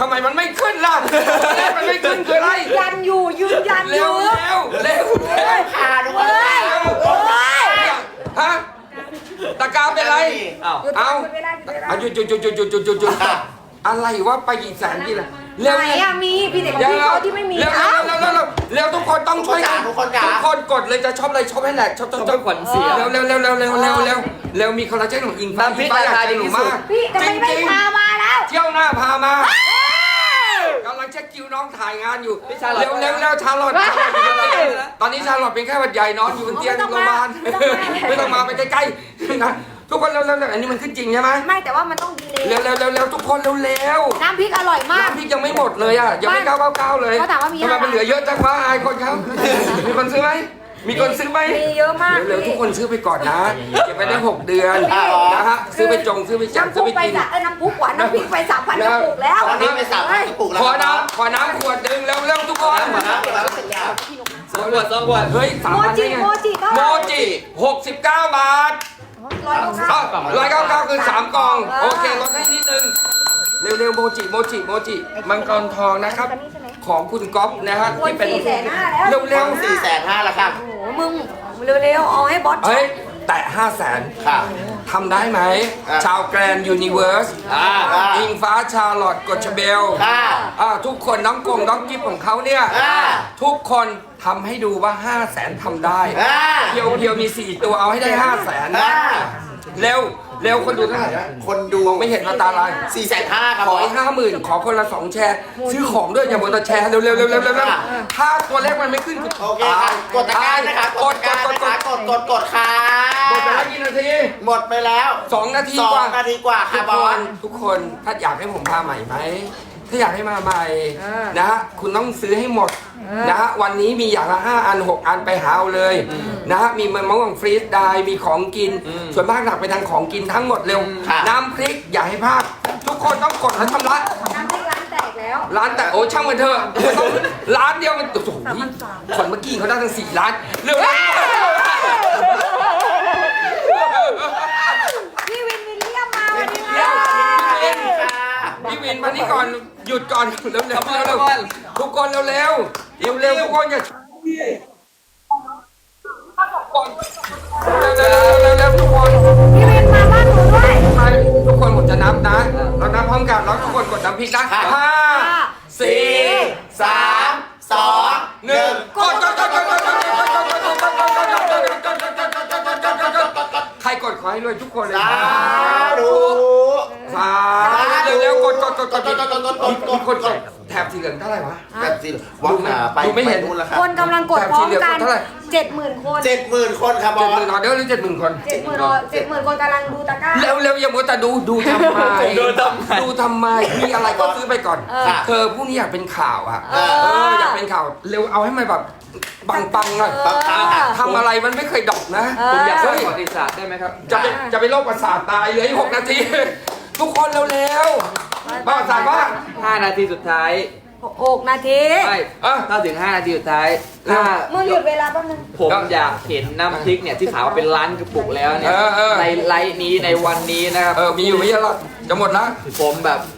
ทำไมมันไม่ขึ้นล่ะมันไม่ขึ้นคืออะไรยันอยู่ยืนยันอยู่เร็วเร็วเร็วขานเว้ยเว้ยฮะตะกาเป็นไรเอาเเอาหยุดหยุดหยุดหยุดหยุดหยุดหยุดอะไรวะไปอีสานกี่ละ เร็วไหนอะมีพี่เด็กของพี่เขาที่ไม่มีเร็วเอ้าเร็วเร็วเร็วเร็วทุกคนต้องช่วยกันทุกคนจ๋าทุกคนกดเลยจะชอบอะไรชอบให้แหลกชอบชอบชอบขวัญเสีย เร็วเร็วเร็วเร็วเร็วเร็วเร็วเร็วมีคอลลาเจนของอิงฟ้าน้ำพริกอิงฟ้ราคาอยกดีจะหนูที่สุด มากพี่ทำไมไม่จริงๆพามาแล้วเที่ยวหน้าพามากำลังเช็คคิวน้องถ่ายงานอยู่พี่ชาลอต เร็วเร็วเร็วชาลอตชาลอตอยู่บนเตียงตอนนี้ชาลอตเป็นแค่หวัดใหญ่นอนอยู่บนเตียงไม่โรต้องงพยามาบาลไม่ต้องมาไม่ต้องมาไปใกล้ๆนะ ทุกคนเร็วเร็วเร็วอันนี้มันขึ้นจริงใช่ไหมไม่แต่ว่ามันต้องดีเลเร็วยเร็วเร็วเร็วทุกคนเร็วเร็วน้ำพริกอร่อยมาก น้ำพริกยังไม่หมดเลยอะยังไม่เก้าเก้าเก้าเลยเขาถามว่ามีทำไมอะไรมันเหลือเยอะจังวะอายคนครับมีคนซื้อไหมมีคนซื้อไหม มีเยอะมากเร็วๆทุกคนซื้อไปก่อนนะเก็บไปได้หกเดือนนะฮะซื้อไปจงซื้อไปแจกน้ำซื้พุอไปไปกิน สะเอ้ยน้ำพุกว่าน้ำพริกไปสามพันกระปุกแล้วตอนนี้ไปสามพันกระปุกแล้วขอครับน้ำขอน้ำขวดหนึ่งเร็วๆทุกคนขอน้ำขวดละขวดละสองขวดสองขวดเฮ้ยสามโมพันจิได้ไงโมจิเท่าไหโมร่จิหกสิบเก้าบาท ร้อยเก้าเก้าร้อยเก้าเก้าคือสามกล่อง โอเคลดให้นิดนึง เร็วๆโมจิโมจิโมจิมังกรทองนะครับ ของคุณก๊อฟนะฮะคนที่เป็นสี่แสนห้าแล้วเร็วสี่แสนห้าแล้วครับโอ้โหมึงเร็วๆเอาให้บอสๆเฮ้ยแตะห้าแสนค่ะทำได้ไหมอะชาวแกรนด์ยูนิเวิร์สอ่าอ่าอิงฟ้าชาลอตกดชเบลอ่าอ่าทุกคนน้องกงน้องกิฟของเขาเนี่ยอ่าทุกคน ทำให้ดูว่า 5 0 0แสนทำได้อ่า เพียวเพียวมี 4 ตัวเอาให้ได้ 5 0 0แสนนะอ่าเร็วเร็วคนดูเท่าไหร่นะคนดูมองไม่เห็นมาตาลายสี่แสนห้าครับขบอออีสกห้าหมื่นขอคนละสองแชร์ ซื้อของด้วยอย่าหมดแต่แชร์เร็วเร็วเร็วเร็วเร็วเร็วอะถ้าตัวเลขมันไม่ขึ้นโอเคค่ะกดตะกร้านะคะกกดดตะกกดร้ากดนะคะกดกดกดค่ะกดไปแล้วกี่นาทีหมดไปแล้วสองนาทีสอกว่างนาทีกว่าทุค่ะกบคอสนทุกคนถ้าอยากให้ผมพาใหม่ไหม ถ้าอยากให้มาใหม่นะฮะคุณต้องซื้อให้หมดนะฮะวันนี้มีอย่างละ5อัน6อันไปหาเอาเลยนะฮะมีมะม่วงฟรีสได้มีของกิน ส่วนมากหนักไปทางของกินทั้งหมดเร็ว ค่ะ น้ำพริกอย่าให้พลาดทุกคนต้องกดและชำระ น้ำพริกร้านแตกแล้ว ร้านแต่โอ้ช่างมันเถอะต้องร้านเดียวมันโอ้โหคนเมื่อกี้เขาได้ทั้งสี่ร้านเร็วพี่วินวิลเลียมมา เป็ วัน น ที่ นี้ เดียว พี่วิน ค่ะ พี่วินมานี่ก่อน หยุดก่อนเร็วๆเร็วๆเร็วทุกคนเร็วๆเร็วๆเร็วๆทุกคนอย่าเร็วๆเร็วๆเร็วๆทุกคนพี่วินมาบ้านหนูด้วยไปทุกคนผมจะนับนะเรานับพร้อมกันแล้วทุกคนกดน้ำพริกนะห้าสี่สามสองหนึ่งกดกดกดกดกดกดกดกดกดกดกดกดกดกดกดกดกดกดใครกดขอให้รวยทุกคนเลยสาธุ สาธุเร็วๆกดกดกดกดกดกดกดกดกดมีคนกดแถบสีเหลืองเท่าไหร่วะ แบบสิวัดหาไปดูไม่เห็น ปนู่นแล้วครับคนกำลังกดพร้อมกันเท่าไหร่ เจ็ดหมื่นคนเจ็ดหมื่นคนครับบเจ็อดหสมื่นออเดอร์หรือเจ็ดหมื่นคนเจ็ดหมื่นเจ็ดหมื่นคนกำลังดูตะกร้า เร็วเร็วอย่ามัวแต่ดูดูทำไมดูทำไม ดูทำไมมีอะไรก็ซื้อไปก่อนเออ เธอผู้นี้อยากเป็นข่าวอะ เออ เอออยากเป็นข่าวเร็วเอาให้มันแบบปังๆหน่อยปังๆอะ ทำอะไรมันไม่เคยดอกนะเออผมอยากเฮ้สร้างยประวัติศาสตร์ได้ไหมครับ จะไปจะไปโรคประสาทตายเหลืออีกหกนาที ทุกคนเร็วๆประสาทว่า5นาทีสุดท้ายหกนาที ไม่อะ ถ้าถึง 5 นาทีสุดท้ายถ้ามึงหยุดเวลาแป๊บนึง ผมอยากเห็นน้ำพริกเนี่ย ที่ขายว่าเป็นล้านกระปุกแล้วเนี่ย เออเออ ในไลฟ์นี้ในวันนี้นะครับ เออ มีอยู่ไม่เยอะหรอกจะหมดแล้วผมแบบเ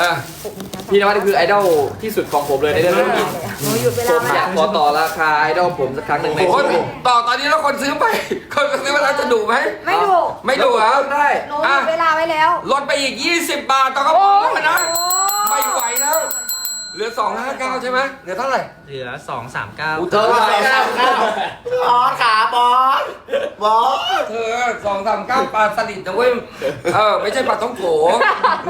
ออพี่นวัดนี่คือไอดอลที่สุดของผมเลยในเรื่องธุรกิจหนูหยุดเวผลามไว้อยากขอต่อราคาไอดอลผมสักครั้งหนึ่งในโอ้ชียวิตต่อตอนนี้แล้วคนซื้อไป คนซื้อไปแล้วจะดูไหม ไม่ดูไม่ดูเหรอ ได้ หนูหยุดเวลาไว้แล้ว ลดไปอีก 20 บาทต่อกระป๋องนะไม่ไหวแล้ว เหลือ259ใช่ไหมเหลือเท่าไหร่ เหลือ239อู้เธอสองสามเก้าบอสขาบอสบอสเธอสองสามเก้าปลาสลิดนะเว้ยเออไม่ใช่ปลาต้องโข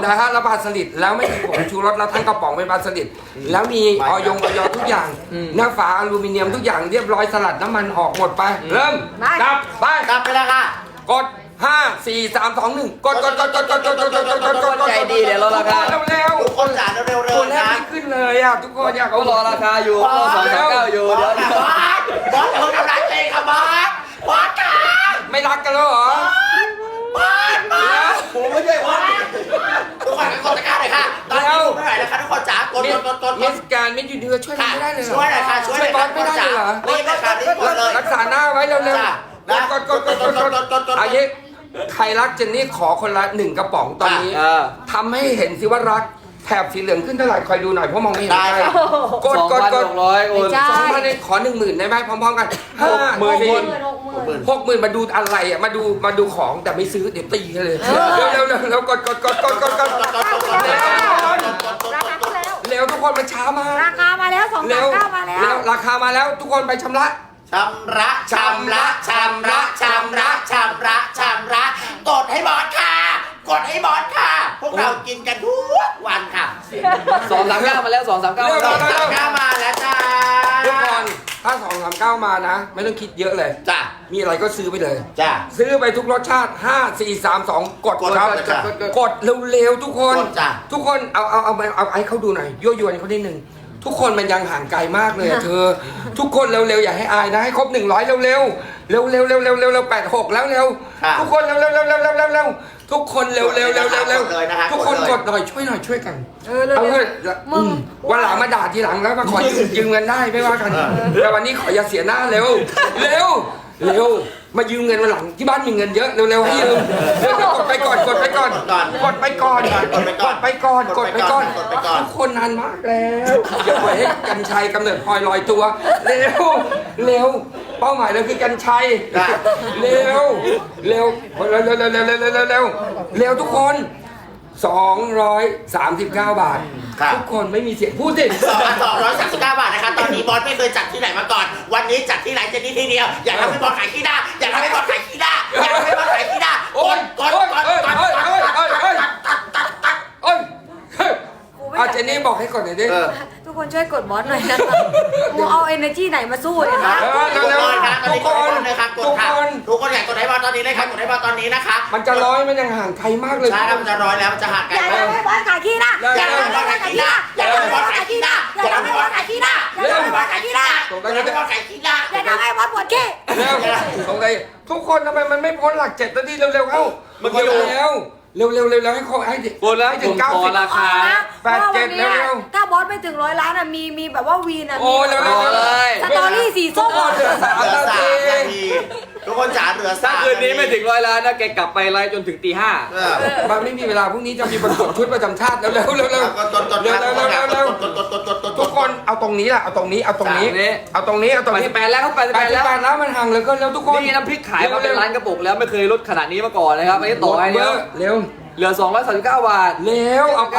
นะฮะแล้วปลาสลิดแล้วไม่มีผงชูรสแล้วทั้งกระป๋องเป็นปลาสลิดแล้วมีออยงออยทุกอย่าง หน้าฝาอลูมิเนียมทุกอย่างเรียบร้อยสลัดน้ำมันออกหมดไป เริ่มได้จับไปกลับไปแล้วค่ะ กด 5 4 3 2 1กดกดกดกดกดกดกดกดกดกดกดกดใจดีเดี๋ยวลดราคาเร็วเร็วทุกคนจ๋าเร็วๆตัวแรกนะไม่ขึ้นเลยอะทุกคนอยากเขาเอารอราคาอยู่รอสองสามเก้าอยู่บอเดี๋ยวสค่ะบอสบอสอย่าเพิ่งทำร้ายตัวเองค่ะบอสบอสค่ะไม่รักกันแล้วเหรอ บอสบอสผมไม่ใช่บอสทุกคนกดตะกร้าหน่อยค่ะตอนนี้ผมไม่ไหวแล้วค่ะทุกคนจ๋ากดกดกดกดกมิดสการมิสยูนิเวอร์ช่วยค่ะไม่ได้เลยช่วยหน่อยค่ะช่วยหน่อยบอค่ะสไม่ได้เลยเหรอรีบเลยค่ะรีบกดเลยรักษาหน้าไว้เร็วจ้ะๆกดกดกดกดกดกดกดอาเย ใครรักเจนนี่ขอคนละหนึ่งกระป๋องตอนนี้เออ ทำให้เห็นสิว่ารักแถบสีเหลืองขึ้นเท่าไหร่คอยดูหน่อยเพราะมองไม่เห็นได้ใช่ครับ กดสองกดพันกดหกร้อยโอน ไม่ใช่ สองพันเลยขอหนึ่งหมื่นได้ไหมพร้อมๆกันห้าหมื่น สี่หมื่นหกหมื่น หกหมื่นมาดูอะไรอะมาดูมาดูของแต่ไม่ซื้อเดี๋ยวตีกันเลยเร็วเร็วเร็วเร็วกดกดกดกดกดกดราคาขึ้นแล้ว เร็วทุกคนมันช้ามากราคามาแล้วสองเร็สาวมเก้ามาแล้ว เร็วราคามาแล้วทุกคนไปชำระ ชำระชำระชำระชำระชำระชำระ กดให้บอสค่ะ กดให้บอสค่ะ พวกเรากินกันทุกวันค่ะสองสามเก้ามาแล้วสองสามเก้าเร็วสองสามเก้ามาแล้วจ้าทุกคนถ้าสองสามเก้ามานะ ไม่ต้องคิดเยอะเลย จ้ามีอะไรก็ซื้อไปเลย จ้าซื้อไปทุกรสชาติ 5 4 3 2 กดกดครับกดจ้ะกดเร็วๆทุกคน กดจ้ะ ทุกคนเอาเอาเอาเอาเอาให้เขาดูหน่อยยั่วยวนเขาได้หนึ่ง ทุกคนมันยังห่างไกลมากเลยอะเธอ ทุกคนเร็วๆอย่าให้อายนะให้ครบ100เร็วๆเร็วๆเร็วๆเร็วๆเร็วๆเร็วๆเร็วๆแปดหกแล้วเร็วค่ะ ทุกคนเร็วๆเร็วๆเร็วๆเร็วๆเร็วๆเร็วๆทุกคนเร็วๆเร็วๆเร็วๆเร็วกดเลยนะคะๆทุกคนกกดดเลยหน่อยช่วยหน่อยช่วยกัน เออเร็วเอาๆเถอะมึงอืมวันหลังมาด่าทีหลังแล้วมาขอยืมยืมเงินได้ไม่ว่ากัน แต่วันนี้ขออย่าเสียหน้าเร็ว เร็ว เร็วมายืมเงินมาหลังที่บ้านมีเงินเยอะเร็วๆให้ยืมเร็วๆกดไปก่อนกดไปก่อนกดไปก่อนกดไปก่อนกดไปก่อนกดไปก่อนทุกคนนานมากแล้วอย่าปล่อยให้กัญชัยกำเนิดพลอยลอยตัวเร็วเร็วเป้าหมายเราคือกัญชัยเร็วเร็วเร็วเร็วเร็วเร็วเร็วทุกคน 239 บาท ครับ ทุกคนไม่มีเสียงพูดสิ สองพันสองร้อยสามสิบเก้าบาทนะคะตอนนี้บอสไม่เคยจัดที่ไหนมาก่อน วันนี้จัดที่ไหนเจนนี่ที่เดียว อยากทำให้บอสขายขี้หน้าอยากทำให้บอสขายขี้หน้าอยากทำให้บอสขายขี้หน้าโอ้ยกดโอ้ยกดเอ้ยกดเอ้ยกดเอ้ยเอ้ยเอ้ยเอ้ยเฮ้ยกูไม่เอาอยากเจนนี่บอกให้ก่อนหน่อยดิ เออ ทุกคนช่วยกดบอสหน่อยนะกูเอา energy ไหนมาสู้เนี่ยนะเออทุกคนนะตอนนี้กดให้บอสเลยค่ะกทุดกค่ะคนทุกคนอยากกดให้บอสตอนนี้เลยค่ะกดให้บอสตอนนี้นะคะมันจะร้อยมันยังห่างไกลมากเลยใช่ครับมันจะร้อยแล้วมันจะหักอไกลย่าแล้วทำให้บอสขายขี้นะอยากทำให้บอสขายขี้หน้าอยากทำให้บอสขายขี้หน้าอยากทำให้บอสขายขี้หน้าอยากทำให้บอสขายขี้หน้าอยากทำให้บอสขายขี้หน้าอย่าทำให้บอสปวดขี้เร็วตรงไหนทุกคนทำไมมันไม่พ้นหลักเจ็ดนาทีเร็วๆเข้าเมื่อกี้เร็ว เร็วเร็วเร็วเร็วให้เขาให้ดิโอนแล้วให้ผถึงมเก้าขอสิบ ราคา แปดเจ็ดพราะว่าวันนี้เร็วถ้าบอสไปถึงร้อยล้านอะมีมีแบบว่าวีนอะโอ้มีเร็วแบเร็บวว่าเร็วเลยสตอรี่สีส้มทุกคนเหลือสามเหลือนาสาทีมนาที ทุกคนจ๋าเหลือถ้าสามคืนนี้ไม่ถึงร้อยล้านนะแกกลับไปไลฟ์จนถึงตีห้าเออมันไม่มีเวลาพรุ่งนี้จะมีประกวดชุดประจำชาติแล้วเร็วเร็วเร็วกดกดกดเร็วเร็วเร็วเร็วเร็วกดกดกดกดกดทุกคนเอาตรงนี้แหละเอาตรงนี้เอาตรงนี้จากนี้เอาตรงนี้เอาตรงแปดนี้สิบแปดแล้วครับแปดสิบแปแปดดสิบแล้วแปดแล้วมันห่างเหลยก็เร็วทุกคนนี่น้ำพริกขายมาเป็นร้านกระปุกแล้วไม่เคยลดขนาดนี้มาก่อนนะครับไม่ได้หมต่อดให้เยเดียวอะเร็วเหลือ 239 บาท เร็วเอาไป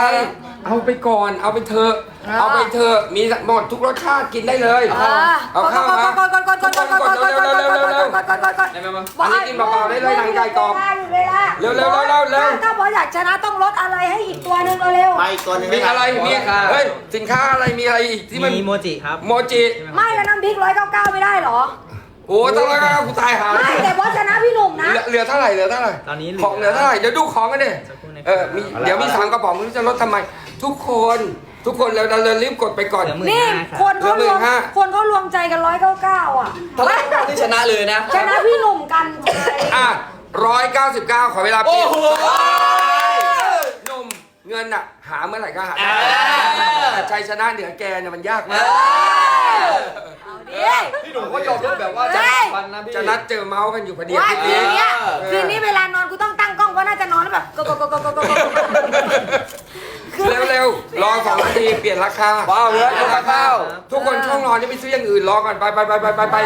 เอาไปก่อน เอาไปเถอะ เอาไปเถอะ มีหมดทุกรสชาติกินได้เลยอ่าเอาข้าวมากดกดกดกดกดกดกดกดกดกดกดกดกดกดกดได้ไหมมั้งอันนี้กินเปล่าๆได้เลยหนังไก่กรอบเวลาเร็วเร็วเร็วเร็วเร็วถ้าบอสอยากชนะต้องลดอะไรให้อีกตัวหนึ่งเร็วไปอีกตัวหนึงมีอะไรมีค่ะเฮ้ยสินค้าอะไรมีอะไรอีกที่มันมีโมจิครับโมจิๆไม่แล้วน้ำพริกร้อยเก้าเก้าไม่ได้เหรอโอ้ต้องแล้วก็กูตายหาไม่แต่บอสชนะพี่หนุ่มนะเหลือเหลือเท่าไหร่เหลือเท่าไหร่ตอนนี้เหลือของเหลือเท่าไหร่เดี๋ยวดูของกันดิสักครู่นะครับเออมีเดี๋ยวมีสามกระป๋องไม่รู้จะลดทำไมทุกคนทุกคนเราเรารีบกดไปก่อนเหลือหมื่นนี่ ห้าครับคนเขารวมเหลือหมื่นห้าคนเขารวมใจกันร้อยเก้าเก้าอะถ้าเราต้องที่ชนะเลยนะ ชนะพี่หนุ่มกันอะร้อยเก้าสิบเก้าขอเวลาโอ้เปลี่ยนโห หนุ่มเงินอะหาเมื่อไหร่ก็หาอ่า แต่ชัยชนะเหนือแกเนี่ยมันยากมาก เอา ดิ พี่หนุ่มก็ยอมรับแบบว่าจะเฮ้ยวันนะพี่จะนัดเจอเมาส์กันอยู่พอดีว่าอาทิตย์คืนี้นเนี้ยเออคืนนี้เวลานอนกูต้องตั้งกล้องเพราะน่าจะนอนแล้วแบบกกกกกกกเร็วเร็วๆรอสองนาทีเปลี่ยนราคาว้าวเหลือราคาข้าวทุกคนช่องนอนนี่ไปซื้ออย่างอื่นรอก่อนไปไปไปไปไปไป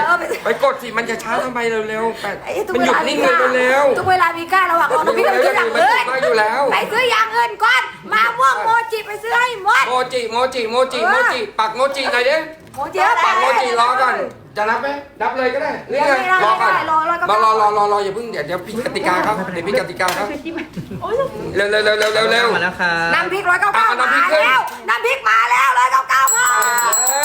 ไปกดสิมันจะช้าทำไมเร็วๆแปดไอ้ทุกมันเวหยุดลามีนิ่งค่าเลยเร็วทุกเวลามีค่าระหว่างรอพี่ไปซื้ออย่างมันอื่ติดนมาอยู่แล้วไปซื้ออย่างอื่นก่อนมาม่วงโมจิไปซื้อให้หมดโมจิโมจิโมจิโมจิปักโมจิหน่อยดิ โมจิเอาไปปักโมจิรอก่อน จะนับไหมนับเลยก็ได้เรื่อยไม่ได้รอก่อนไม่ได้รอรอก่อนรอรอรอรออย่าเพิ่งเดี๋ยวเดี๋ยวพี่กติกาครับเดี๋ยวพี่กติกาครับเร็วเร็วเร็วเร็วเร็วเร็วมาแล้วครับน้ำพริกร้อยเก้าเก้าอะมาน้ำพริกขึ้นแล้วน้ำพริกมาแล้วร้อยเก้าเก้าค่ะ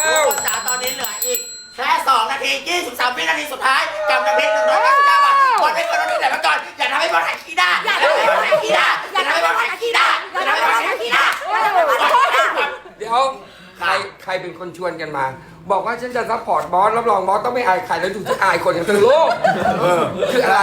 เร็วทุกคนจ๋าตอนนี้เหลืออีกแค่2นาที23วินาทีสุดท้ายกับน้ำพริก199บาทบอลไม่ควรเอาที่ไหนมาก่อนอย่าทำให้บอลขายขี้หน้าอย่าทำให้บอลขายขี้หน้าอย่าทำให้บอลขายขี้หน้าอย่าทำให้บอลขายขี้หน้าอย่าทำให้บอลขายขี้หน้าเดี๋ยว ใครใครเป็นคนชวนกันมา บอกว่าฉันจะซัพพอร์ตบอสรับรองบอสต้องไม่อายใครแล้วดูที่อายคนอย่างทั้งโลกคืออะไร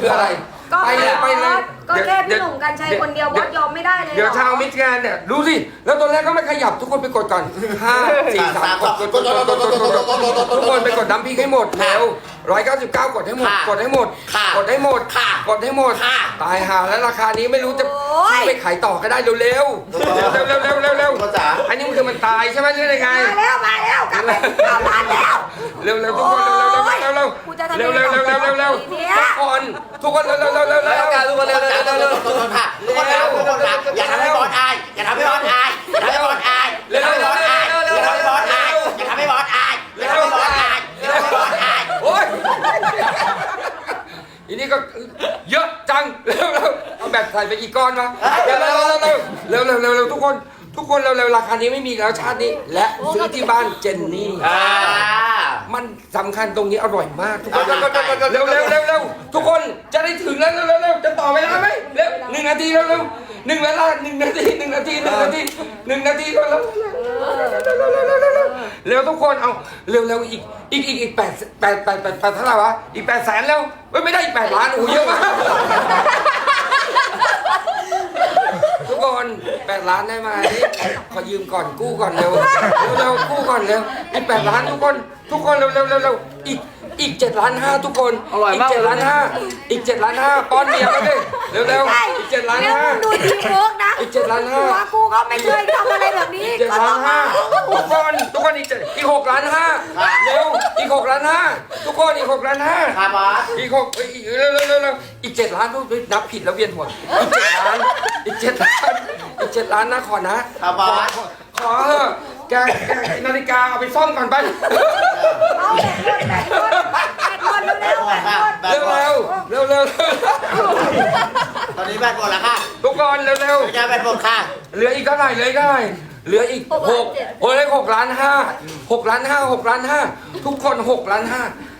คืออะไรก็ไปเลยไปเลยก็แค่พี่หนุ่มกันชัยคนเดียวบอสยอมไม่ได้เลยเดี๋ยวชาวมิสแกรนด์เนี่ยดูสิแล้วตัวแรกก็ไม่ขยับทุกคนไปกดก่อนห้าสี่สามกดกดกดกดกดกดกดทุกคนไปกดน้ำพริกให้หมดเร็วร้อยเก้าสิบเก้ากดให้หมด ค่ะกดให้หมด ค่ะกดให้หมด ค่ะกดให้หมด ค่ะตายหาแล้วราคานี้ไม่รู้จะโอ้ย ซื้อไปขายต่อก็ได้เร็วๆเร็วเร็วเร็วเร็วเร็วเร็วพ่อจ๋า อันนี้มันคือมันตายใช่ไหมหรือยังไง มาแล้วมาแล้วกลับไปกลับบ้านแล้ว เร็วเร็วทุกคนเร็วเร็วเร็วเร็วกูจะทำเร็วเร็วเร็วเร็วเร็วเร็วเนี่ยทุกคนทุกคนเร็วเร็วเร็วเร็วเร็วการทุกคนเร็วทุกเร็วคนเร็วทุกคนค่ะทุกคนค่ะทุกคนค่ะอย่าทำให้บอสอายอย่าทำให้บอสอายอย่าทำให้บอสอายอย่าทำให้บอสอายอย่าทำให้บอสอายอย่าทำให้บอสอายอย่าทำให้บอสอายอย่าทำให้บอสอาย โอ้ยอันนี้ก็เยอะจังเร็วเร็วเอาแบบใส่ไปกี่ก้อนวะเร็วเร็วเร็วเร็วเร็วเร็วเร็วทุกคน ทุกคนเร็วเร็วราคานี้ไม่มีแล้วชาตินี้ และซื้อที่บ้านเจนนี่อ่า มันสำคัญตรงนี้อร่อยมากทุกคนอร่อยเร็วเร็วเร็วเร็วทุกคนจะได้ถึงแล้วเร็วเร็วเร็วจะต่อเวลาไหมเร็วหนึ่งนาทีเร็วเร็ว หนึ่งเวลาหนึ่งนาทีหนึ่งนาทีหนึ่งนาทีหนึ่งนาทีเร็วเร็วเร็วทุกคนเอาเร็วเร็วอีกอีกอีกอีกแปดแปดแปดแปดแปดเท่าไหร่วะอีกแปดแสนแล้วไม่ได้อีกแปดล้านโอ้เยอะมากทุกคนแปดล้านได้ไหมขอยืมก่อนกู้ก่อนเร็วเร็วกู้ก่อนเร็วอีกแปดล้านทุกคน ทุกคนเร็วเร็วเร็วเร็วอีก อีกเจ็ดล้านห้าทุกคนอร่อยมากเจ็ดล้านห้าอีกเจ็ดล้านห้าป้อนเมียมาดิเร็วเร็วใช่อีกเจ็ดล้านเดี๋ยวห้ามึงดูทีมเวิร์กนะอีกเจ็ดล้านห้า หัวกูก็ไม่เคยทำอะไรแบบนี้ อีกเจ็ดก็ล้าต้อนงห้ามาทุกคนทุกคนอีกเจ็ดอีกหกล้านห้าเร็วอีกหกล้านห้าทุกคนอีกหกล้านห้าค่ะบอสอีกหกเอ้ยอีกเร็วเร็วเร็วเร็วอีกเจ็ดล้านทุกคนนับผิดแล้วเวียนหัวอีกเจ็ดล้านอีกเจ็ดล้านอีกเจ็ดล้านนะขอนะครับบอสขอขอเถอะ แกแกนาฬิกาเอาไปซ่อมก่อนไป เอาแบตหมดแบตหมดแบตหมดเร็วๆแบตหมดแบเร็ตวหมดเร็วเร็วเร็วตอนนี้แบตหมดแล้วค่ะทุกคนเร็วเร็วไม่ใช่แบตหมดค่ะ เหลืออีกเท่าไหร่เหลืออีกเท่าไหร่เหลืออีกหกโอ้ยหกล้านห้าหกล้านห้าหกล้านห้าทุกคนหกล้านห้า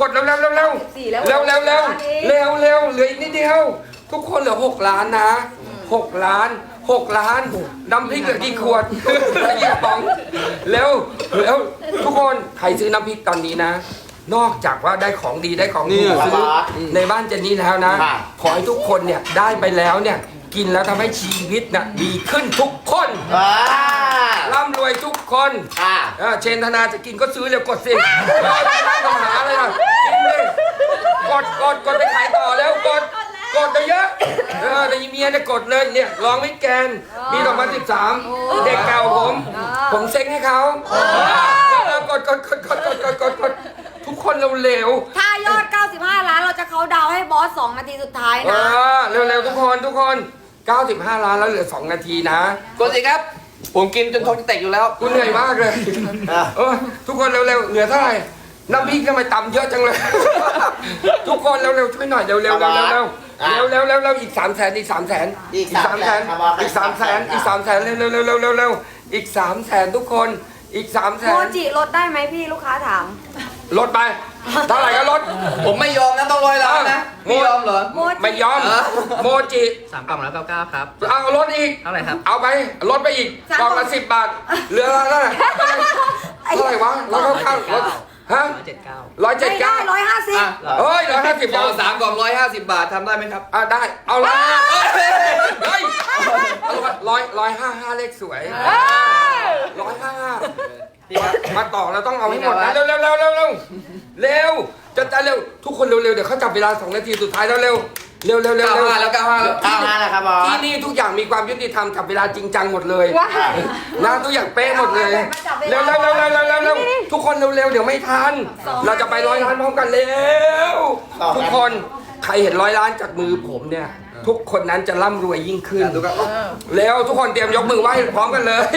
กดเร็วเร็วเร็วเร็วสี่แล้วเร็วเร็วเร็วเร็วเร็วเหลืออีกนิดเดียว ทุกคนเหลือหกล้านนะหกล้านหกล้านน้ำพริกเหลือกี่ขวดเหลือกี่ป๋องเร็วเร็วทุกคนใครซื้อน้ำพริกตอนนี้นะ นอกจากว่าได้ของดีได้ของถูกนี่ซื้อในบ้านเจนนี่แล้วนะค่ะขอให้ทุกคนเนี่ยได้ไปแล้วเนี่ย กินแล้วทำให้ชีวิตน่ะดีขึ้นทุกคนอ่าร่ำรวยทุกคนอ่าเชนธนาจะกินก็ซื้อเร็วกดสิราไม่ต้องทำหาเลยนะกินเลยกดกดกดไปขายต่อแล้วกดกดเยอะๆเออในเมียเนี่ยกดเลยเนี่ยลองวิกแกนมีดอกมาสิบสามเด็กเก่าผม ผมเซ็งให้เขาเอกดกดกดกดกดกดกดทุกคนเร็วๆ ถ้า เราจะเขาดาวน์ให้บอส2นาทีสุดท้ายเอนะอเร็วๆทุกคนทุกคน 95 ล้านแล้วเหลือ 2 นาทีนะ กดสิครับ ผมกินจนท้องจะแตกอยู่แล้ว กูเหนื่อยมากเลยอะเออทุกคนเร็วๆ เหลือเท่าไหร่ น้ำพริกทำไมต่ำเยอะจังเลย ทุกคนเร็วๆ ช่วยหน่อยเร็วๆเร็วๆเร็วๆเร็วๆเร็วๆเร็วๆเร็วๆอีก3แสนอีก3แสนอีก3แสนครับบอสอีก3แสนอีก3แสนเร็วๆเร็วๆเร็วๆเร็วๆอีก3แสนทุกคนอีก3แสโมนจิลดได้ไหมพี่ลูกค้าถาม ลดไป เท่าไหร่ก็ลด ผมไม่ยอมนะต้องร้อยล้านนะไม่ยอมเหรอโมจิไม่ยอมเออโมจิสามกล่องแล้วเก้าเก้าครับ เอาลดอีก เท่าไหร่ครับ เอาไปลดไปอีกกล่องละสิบบาท เหลือเท่าไหร่เท่าไหร่วะเราเข้าข้างลดฮะร้อยเจ็ดเก้าร้อยเจ็ดไม่ได้เก้าร้อยห้าสิบอะเฮ้ยร้อยห้าสิบกล่องสามกล่องร้อยห้าสิบบาททำได้ไหมครับ อะได้ เอาละเฮ้ยร้อยร้อยห้าห้าเลขสวยร้อยห้า ห้ามาต่อเราต้องเอาให้หมดนะเร็วเร็วเร็วเร็วเร็วเร็วจะจะเร็วทุกคนเร็วเร็วเดี๋ยวเขาจับเวลาสองนาทีสุดท้ายแล้วเร็วเร็วเร็วเร็วเก้าเร็วห้าแล้วเก้าห้าแล้วเก้าห้าแล้วครับบอสที่นี่ทุกอย่างมีความยุติธรรมจับเวลาจริงจังหมดเลยนะทุกอย่างเป๊ะหมดเลยเร็วเร็วเร็วเร็วเร็วเร็วเร็วทุกคนเร็วเร็วเดี๋ยวไม่ทัน เราจะไปร้อยล้านพร้อมกันเร็วทุกคนใครเห็นร้อยล้านจากมือผมเนี่ยทุกคนนั้นจะร่ำรวยยิ่งขึ้นเร็วทุกคนเตรียมยกมือไหว้พร้อมกันเลย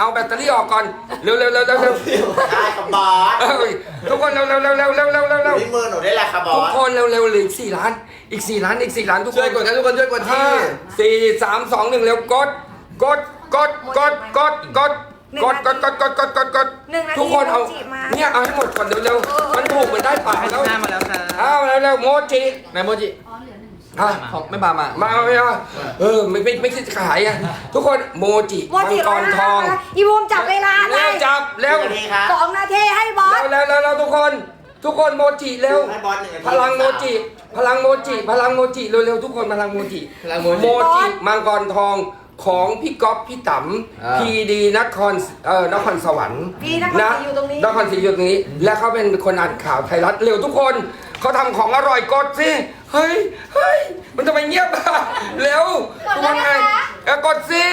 อาแบตเตอรี่ออกก่อน เร็วเร็วเร็วเร็วเร็วได้ครับบอสเอ้ยทุกคนเร็วเร็วเร็วเร็วเร็วเร็วเร็วเร็วที่มือหนูได้แหละครับบอทุกสคนเร็วเร็วเหลืออีกสี่ล้าน อีกสี่ล้านอีกสี่ล้านทุกคช่วยนกดกันทุกคนช่วยกดห้าที่สี่สามสองหนึ่งเร็วกด กดกดกดกดกดกดกดกดกดกดกดกดหนึ่งนาทีทุกคนเอาโมจิมา เนี่ยเอาให้หมดก่อนเร็วๆมันถูกเหมือนได้ป่าแล้วหน้ามาแล้วค่ะเอาเร็วๆโมจินายโมจิ ฮะของไม่มามา มาไม่มาเออไม่ไม่ไม่คิดจะขายอะทุกคนโมจิโมมังจิกรทองอีบูมจับเวลาเลเร็วยจับเร็วหนึ่งนาทีครับสองนาทีให้บอสเร็วเร็วเร็วเร็วทุกคน ทุกคนโมจิเร็ว ให้บอสหนึ่งนาทีพลังโมจิ พลังโมจิ พลังโมจิ เร็วๆทุกคนพลังโมจิ พลังโมโมจิจิมังกรทองของพี่ก๊อฟพี่ต๋อ่าำพีดีนครเอ่อนครสวรรค์พี่นครศรีอยู่ตรงนี้นครศรีอยู่ตรงนี้ และเขาเป็นคนอ่านข่าวไทยรัฐเร็วทุกคนเขาทำของอร่อยกดสิ เฮ้ยเฮ้ยมันทำไมเงียบอะเร็วทุกคนไงเออกดสิ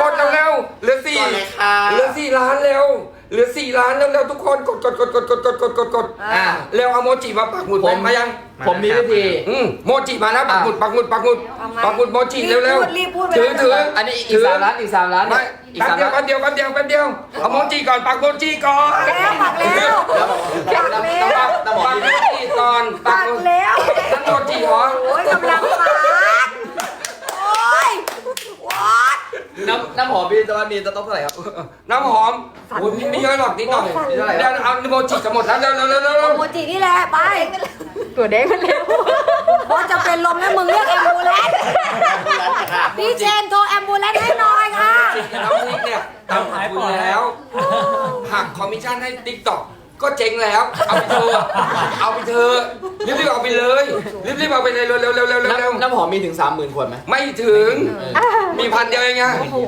กดเร็วๆเหลือสี่ก่อนเลยค่ะเหลือสี่ล้านเร็ว เหลือสี่ล้านเร็วๆทุกคนกดกดกดกดกดกดกดกดกดอ่าเร็วเอาโมจิมาปักหมุดผมมายัง ผมมีวิธี อืมโมจิมาแล้วปักหมุดปักหมุดปักหมุดทำไงปักหมุดโมจิเร็วเร็วรีบพูดรีบพูดถือถืออันนี้อีกสามล้านอีกสามล้านไม่อีกแป๊บสามเดียวล้านแป๊บเดียวแป๊บเดียวแป๊บเดียวเอาโมจิก่อนปักโมจิก่อนแล้วปักแล้วน้ำน้ำน้ำน้ำหมอปักมีโมจิก่อนปัปักกโมจิแล้วนั่นโมจิเหรอ โอ้ยกำลังปักโอ้ยวอด น้ำน้ำหอมพี่ตอนนี้ต้องเท่าไหร่ครับ น้ำหอมโอ้ยไม่เยอะหรอกนิดหน่อยสั่นเลยเดี๋ยวเอาโมจิจะหมดแล้วเร็วเร็วเร็วเร็วเร็วโมจินี่แหละไปตัวเด้งมันเร็วบอสจะเป็นลมแล้วมึงเรียกแอมบูเลนซ์พี่เชนโทรแอมบูเลนซ์ให้หน่อยค่ะน้ำพริกเนี่ยทำหายไปแล้วหักคอมมิชชั่นให้ติ๊กต็อก ก็เจ๊งแล้ว เอาไปเถอะเอาไปเถอะรีบๆเอาไปเลยรีบๆเอาไปเลยเร็วเร็วเร็วเร็วเร็วเร็วน้ำน้ำหอมมีถึงสามหมื่นขวดไหมไม่ถึงมีพันเดียวเองไง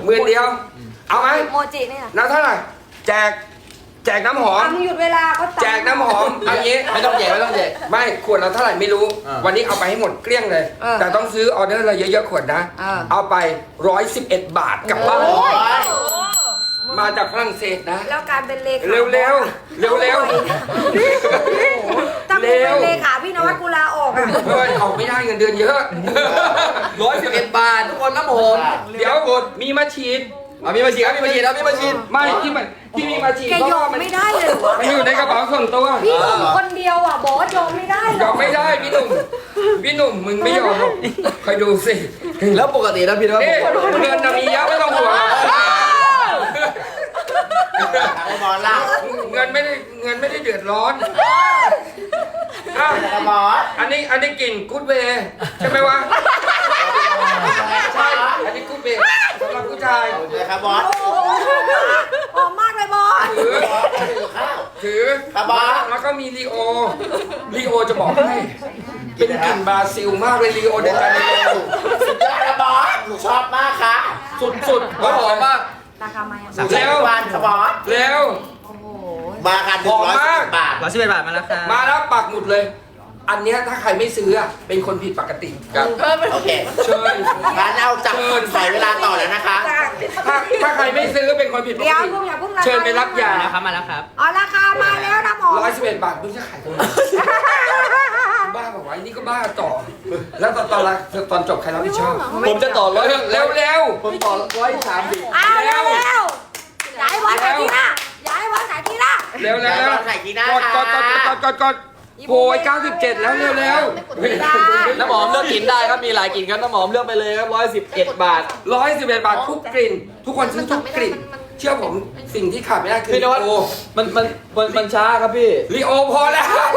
หมื่นเดียว เอาไหมโมจิเนี่ยน้ำเท่าไหร่แจก แจกน้ำหอมทำหยุดเวลาเขาแจกน้ำหอมเอางี้ ไม่ต้องแจกไม่ต้องแจก ไม่ขวดละเท่าไหร่ไม่รู้ อ่า วันนี้เอาไปให้หมดเกลี้ยงเลยแต่ต้องซื้อออเดอร์เราเยอะๆขวดนะ เอาไป 111 บาทกลับบ้านโอ้ย มาจากฝรั่งเศสนะ แล้วการเป็นเลขาเร็วเร็วเร็วเร็วถ้ากูเป็นเลขาพี่นวัดกูลาออกอะเฮ้ยออกไม่ได้เงินเดือนเยอะร้อยสิบเอ็ดบาททุกคนน้ำหอมเดี๋ยวกดมีมาฉีดเอามีมาฉีดครับมีมาฉีดครับมีมาฉีดไม่ที่มันที่มีมาฉีดแกเพราะยอว่ามมันไม่ได้เลยเหรอมันอยู่ในกระเป๋าส่วนตัวพี่หนุ่มคนเดียวอะบอสยอมไม่ได้หรยออมไม่ได้พี่หนุ่มพี่หนุ่มมึงไม่ยอมหรอกคอยดูสิแล้วปกตินะพี่นะนี่เงินน่ะมีเยอะไม่ต้องห่วง ให้บอสล่ะเงินไม่ได้เงินไม่ได้เดือดร้อนอะให้บอสอันนี้อันนี้กลิ่นกูดเวย์ใช่ไหมวะใช่อันนี้กูดเวย์สำหรับผู้ชายเลยครับบอสโอ้โหหอมมากเลยบอสถือถือข้าว ถือครับบอสแล้วก็มีลีโอลีโอจะบอกให้เป็นกลิ่นบราซิลมากเลยลีโอเดจาเนโรสุดยอดครับบอสหนูชอบมากค่ะสุดๆน้ำหอมมาก ราคาไม่อะสั่งใช้ทุกวันครับบอสเร็ว โอ้โห มากันหนึ่งร้อยสิบบาท ร้อยสิบเอ็ดบาทมาแล้วครับมาแล้วปักหมุดเลย อันเนี้ยถ้าใครไม่ซื้ออะเป็นคนผิดปกติครับโอเคเชิญ งั้นเอาจับใส่เวลาต่อแล้วนะคะ ถ้าถ้าใครไม่ซื้อเป็นคนผิดปกเดี๋ยวติพวกอย่าเพิ่งราคาเชิญไปรับยาครับมาแล้วครับ อ๋อราคามาแล้วนะหมอร้อยสิบเอ็ดบาทมึงจะขายตรงไหน บ้าบอกว่านี่ก็บ้าต่อ แล้วตอนตอนละตอนจบใครรับผิดชอบผมจะต่อร้อยเร็วเร็วเร็วผมต่อร้อยสามสิบอ้าวเร็วเร็วย้ายวันไหนที่หน้าย้ายวันไหนที่หน้าเร็วเร็วเร็วใส่กีหน้ากดกดกดกดกดกดโอ้ย97 แล้วเร็วเร็วน้ำหอมเลือกกลิ่นได้ครับมีหลายกลิ่นครับน้ำหอมเลือกไปเลยครับร้อยสิบเอ็ดบาทร้อยสิบเอ็ดบาททุกกลิ่น ทุกคนซื้อทุกกลิ่นเชื่อผมสิ่งที่ขาดไม่ได้คือพี่นลีวัดโอมันมันมันมันช้าครับพี่ลีโอพอแล้วแล้ว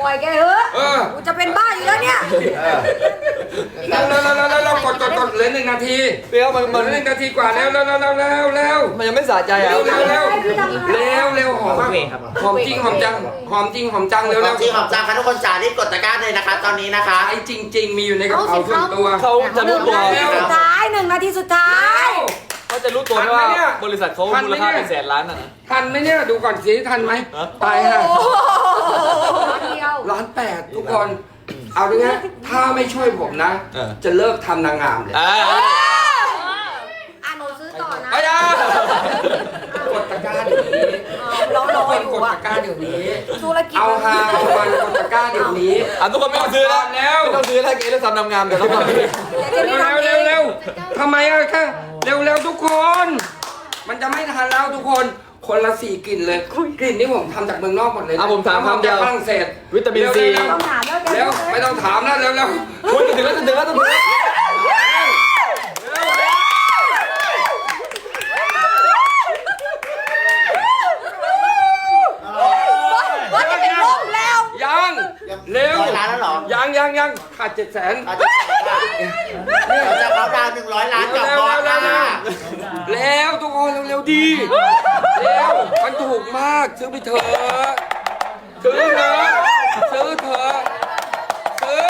ปล่อยแกเถอะเออ กูจะเป็นบ้าอยู่แล้วเนี่ยเร็วเร็วเร็วเร็วเร็วเร็วกดกดกดเหลือหนึ่งนาทีพี่ครับมันเหลืมัอนหนึ่งนาทีกว่าแล้วเร็วเร็วเร็วเร็วเร็วมันยังไม่สะใจอะเร็วเร็วเร็วเร็วเร็วหอมมากหอมจริงหอมจังหอมจริงหอมจังเร็วขเร็อวงจริงของจังค่ะทุกคนจ๋ารีบกดตะกร้าเลยนะคะ ตอนนี้นะคะ ไอ้จริง ๆ มีอยู่ในกระเป๋าส่วนตัว เขาจะหรู้นึ่งตัวนาทีสุดท้ายหนึ่งนาทีสุดท้าย เขาจะรู้ตัวไหมว่าบริษัทเขามูลค่าเป็นแสนล้านอะนะ ทันไหมเนี่ยดูก่อนสิทันไหมฮะ ตายฮะเดียว ล้านแปดทุกคนทเอาดินะถ้าไม่ช่วยผมนะ เออ จะเลิกทำนางงามเลย อ่าอะหนูซื้อต่อนะไอ้ยากดตะกร้าเดี๋ยวนี้เรารอทุกคนอยู่กดอะตะกร้าเดี๋ยวนี้ ธุรกิจเอาฮาเอามันกดตะกร้าเดี๋ยวนี้อะทุกคนไม่ต้องซื้อแล้วแล้วไม่ต้องซื้อแล้วเก๋เรื่องทำนำงามเดี๋ยวเราทำเองเดี๋ยวเจนนี่เร็วทำเอเร็วงเร็วทำไมอะแค่เร็วเร็วทุกคน มันจะไม่ทันแล้วทุกคน คนละสี่กลิ่นเลยกลิ่นที่ผมทำจากเมืองนอกหมดเลยนะอะผมถามคำเดียวจากฝรั่งเศสวิตามินซีเร็วต้องถามแล้วเจนเร็วไม่ต้องถามนะเร็วเร็วคุณจะถึงแล้วจะถึงแล้วจะถึงแล้วว่าจะเป็นลมแล้ว ยังเร็วร้อยล้านแล้วเหรอ ยังยังยังขาดเจ็ดแสนเราจะเราจะเขาดาวหนึ่งร้อยล้านกับบอสค่ะแล้วทุกคนเร็วๆดี เร็วมันถูกมากซื้อไปเถอะซื้อเถอะซื้อเถอะซื้อ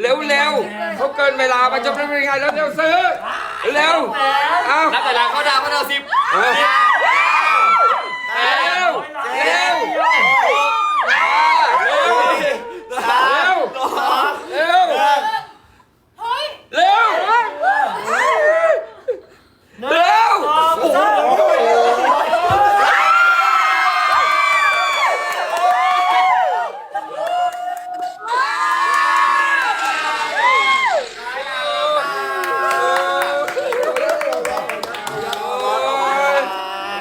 เร็วเร็วๆเขาเกินเวลามันจะเป็นยังไงแล้วเร็วซื้อเร็วเอานับแต่ละเขาดาวเขาดาวสิบเร็วเร็วเร็วเร็วเร็วเร็วเร็ว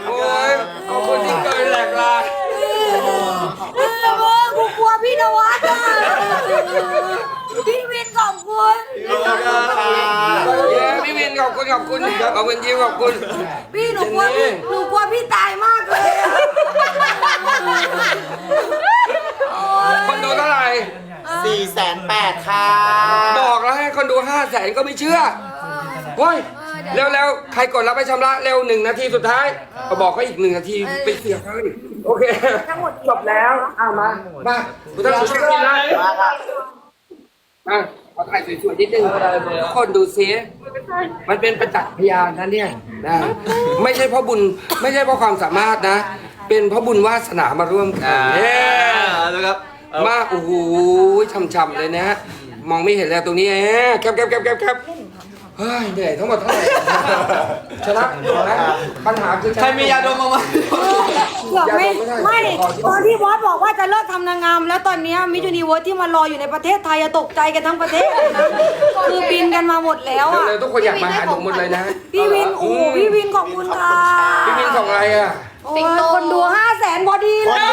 โอ้ยขอบคุณที่เกินแหลกลา เออกูกลัวพี่นวัดอะพี่วินขอบคุณ เย้พี่วินขอบคุณขอบคุณขอบคุณยิ้มขอบคุณ พี่หนูกลัวพี่หนูกลัวพี่ตายมากเลยอะ คนดูเท่าไหร่ สี่แสนแปดค่ะ บอกแล้วให้คนดูห้าแสนก็ไม่เชื่อเฮ้ยเร็วๆ ใครกดรับไปชำระเร็ว หนึ่งนาทีสุดท้ายก็บอกเขาอีกหนึ่งนาทีไปเสียเขาอีกโอเคทั้งหมดจบแล้วเอามามาคุณต้องช่วยกินนะมาค่ะมาขอถ่ายสวยๆนิดนึงทุกคนดูซิมันเป็นประจักษ์พยานนะเนี่ยนะไม่ใช่เพราะบุญไม่ใช่เพราะความสามารถนะ เป็นเพราะบุญวาสนามาร่วมกัอ่านเย้นะครับเอามาโอ้โหช่ำๆเลยนะฮะมองไม่เห็นแล้วตรงนี้เอ๊ะแคบแคบแคบแคบแคบ เฮ้ยเหนื่อยทั้งหมดเท่าไหร่ ชนะนะปัญหาคือชนะ ใครมียาดมมาไหมเกือบไม่ไม่ตอนที่บอสบอกว่าจะเลิกทำนางงาม แล้วตอนเนี้ยมิจูนีเวิร์ที่มารออยู่ในประเทศไทยอะตกใจกันทั้งประเทศเลยนะคือบินกันมาหมดแล้วอะเร็วๆทุกคนอยากมาหาหนูหมดเลยนะพี่วินโอ้โหพี่วินขอบคุณค่ะพี่วินส่งอะไรอะโอ้ยคนดูห้าแสนพอดีเลย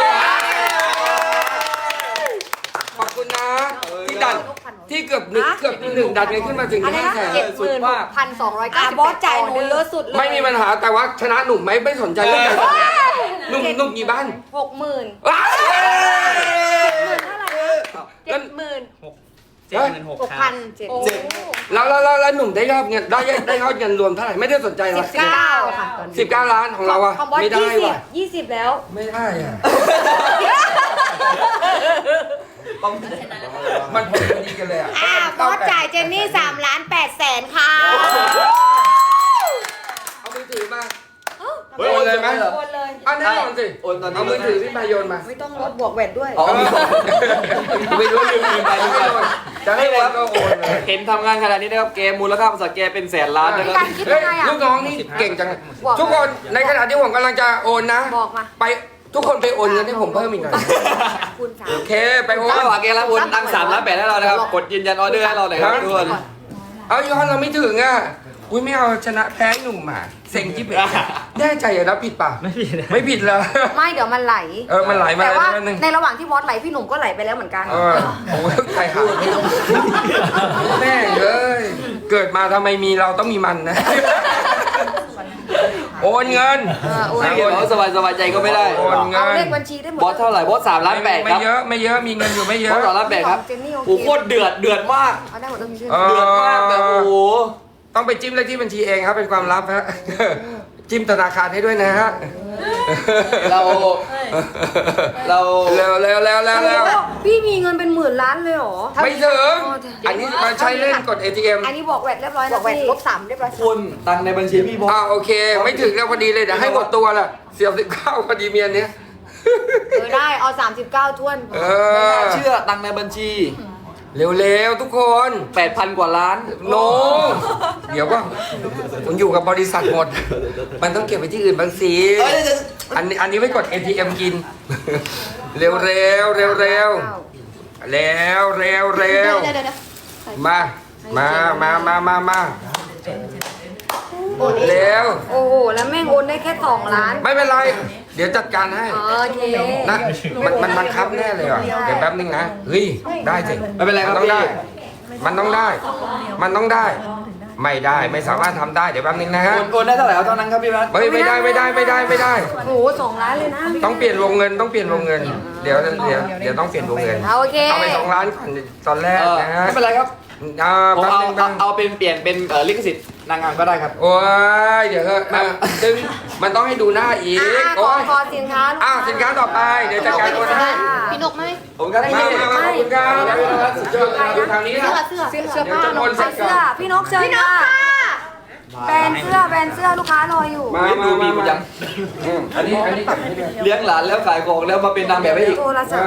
ขอบคุณนะที่ ดัน ที่เกือบหนึ่งเกือบหนึ่งดันกันขึ้นมาถึงอะไรห้านะ แสนเจ็ดหมื่นหกพันสองร้อยเก้าบอสจ่ายหนูเยอะสุดเลยไม่มีปัญหาแต่ว่าชนะหนุ่มไหมไม่สนใจเรื่องนั้นหนุ่มหนุ่มกี่บ้านหกหมื่นว้าวเจ็ดหมื่นเจ็ดหมื่นหกหกพันเจ็ด แล้วแล้วแล้วแล้วหนุ่มได้ยอดเงินได้ได้ยอดเงินรวมเท่าไหร่ไม่ได้สนใจหรสิอกบเก้าค่ะสิบเก้าล้านของเราอะของบอสไม่ได้ยี่สิบว่ะยี่สิบแล้ว ไม่ได้อะ มันพอดีกันเลยอะอ่าบอสจ่ายเจนนี่สามล้านแปดแสนค่ะเอามือถือมา เฮ้ยโอนเลยไหม โอนเลยเอาแน่นอนสิโอนตอนนี้เอามือถือพี่มาโยนมาไม่ต้องลดบวกแหวนด้วย อ๋อไม่รู้ลืมลืมไปลืมไปจะให้โอนก็โอนเลยเห็นทำงานขนาดนี้นะครับ เกมมูลค่าภาษาเกมเป็นแสนล้านนะครับการคิดเฮ้ยัยงไงอะลูกน้องนี่เก่งจังเลยบอกทุกคนในขณะที่ผมกำลังจะโอนนะ บอกมา ไป ทุกคนไปโอนเงินให้ผมเพิ่มอีกหน่อยคุณสาม โอเค ไปโอน ถ้าหวังเกมรับโอนตั้งสามล้านแปดให้เรานะครับ กดยืนยันออเดอร์ให้เราหน่อยครับทุกคน เอายอดเราไม่ถึงอะ อุ้ยไม่เอาชนะแพ้หนุ่มอะเซ็งจิ๊บเลยแน่ใจเหรอนะผิดป่ะ ไม่ผิดไม่ผิดเหรอไม่เดี๋ยวมันไหล เออ มันไหลมาแต่แล้วว่านิดนึงในระหว่างที่บอสไหลพี่หนุ่มก็ไหลไปแล้วเหมือนกัน เออโอ้ยใครหาแม่งเอ้ย เกิดมาทำไมมีเราต้องมีมันนะ โอนเงิน เออโอนไม่เกี่ยวกับสบายสบายใจก็ไม่ได้ โอนเอาเงินเลขบัญชีได้หมดบอสเท่าไหร่ บอสสามล้านแปดไม่ครับ เยอะไม่เยอะมีเงินอยู่ไม่เยบอะอสสามล้านแปดครับ เจนนี่โอเคโอ้โหโคตรเดือด เดือดมาก เอาได้หมดต้องชื่อเออเดือดมากแบบโอ้โห ต้องไปจิ้มเลขที่บัญชีเองครับเป็นความลับฮะ จิ้มธนาคารให้ด้วยนะฮะ เรา เรา เร็วเร็วเร็วเร็วเร็วพี่มีเงินเป็นหมื่นล้านเลยเหรอไม่ถึงอันนี้มาใช้เล่นกด ATM อันนี้บอกแหวนเรียบร้อยแล้วพี่ลบสามเรียบร้อยคุณตังค์ในบัญชีพี่บอสอ่าโอเค ไม่ถึงแล้วพอดีเลยเดี๋ยวให้หมดตัวละเสียบสิบเก้าพอดีเมียเนี้ยเออได้เอา39ท้วนเอไม่อน่าเชื่อตังค์ในบัญชี เร็วๆทุกคน 8,000 กว่าล้าน โน เดี๋ยวก็คุณอยู่กับบริษัทหมด มันต้องเก็บไปที่อื่นบางสิเอ้ยเดี๋ยวอันนี้อันนี้ไว้กด ATM กิน เร็วเร็วเร็วเร็วเร็วเร็วเร็วเดี๋ยวเดี๋ยวเดี๋ยวมา มามามามา มาเร็วโอ้โห แล้วแม่งโอนได้แค่2ล้าน ไม่เป็นไร เดี๋ยวจัดการให้โอเคนะมันมันบังคับแน่เลยอะเดี๋ยวแป๊บนึงนะเฮ้ยได้สิไม่เป็นไรครับมันต้องพี่ได้ มันต้องได้ มันต้องได้ ไม่ได้ไม่สามารถทำได้เดี๋ยวแป๊บนึงนะฮะโอนโอนได้เท่าไหร่เอาเท่านั้นครับพี่แพทไม่ไม่ได้ไม่ได้ไม่ได้ไม่ได้ โอ้โหสองล้านเลยนะ ต้องเปลี่ยนวงเงินต้องเปลี่ยนวงเงิน เดี๋ยวเดี๋ยวเดี๋ยวต้องเปลี่ยนวงเงินเอาโอเค เอาไปสองล้านก่อนตอนแรกเออนะฮะ ไม่เป็นไรครับ อ่าผมแป๊บเอานึงเอานะเอาเป็นเปลี่ยนเป็นเอ่อลิขสิทธิ์นางงามก็ได้ครับ โอ้ยเดี๋ยวเถอะอะซึ่งมันต้องให้ดูหน้าอีกอะขโอ้อยขอสินค้าอ้าวสินค้าต่อไปเดี๋ยวจัดการโอนให้พี่นกไหมผมก็ได้มาพี่มามาขอบคุณครับสุดยอดเลยดูทางนี้นะ เสื้อเสื้อเสื้อเดี๋ยวจะโอนเสร็จก่เสื้ออนพี่นกเชิญค่ะแบรนด์เสื้อแบรนด์เสื้อลูกค้ารออยู่มามามามาอืมอันนี้อันนี้เก็บให้ด้วยเลี้ยงหลานแล้วขายของแล้วมาเป็นนางแบบให้อีก โทรศัพท์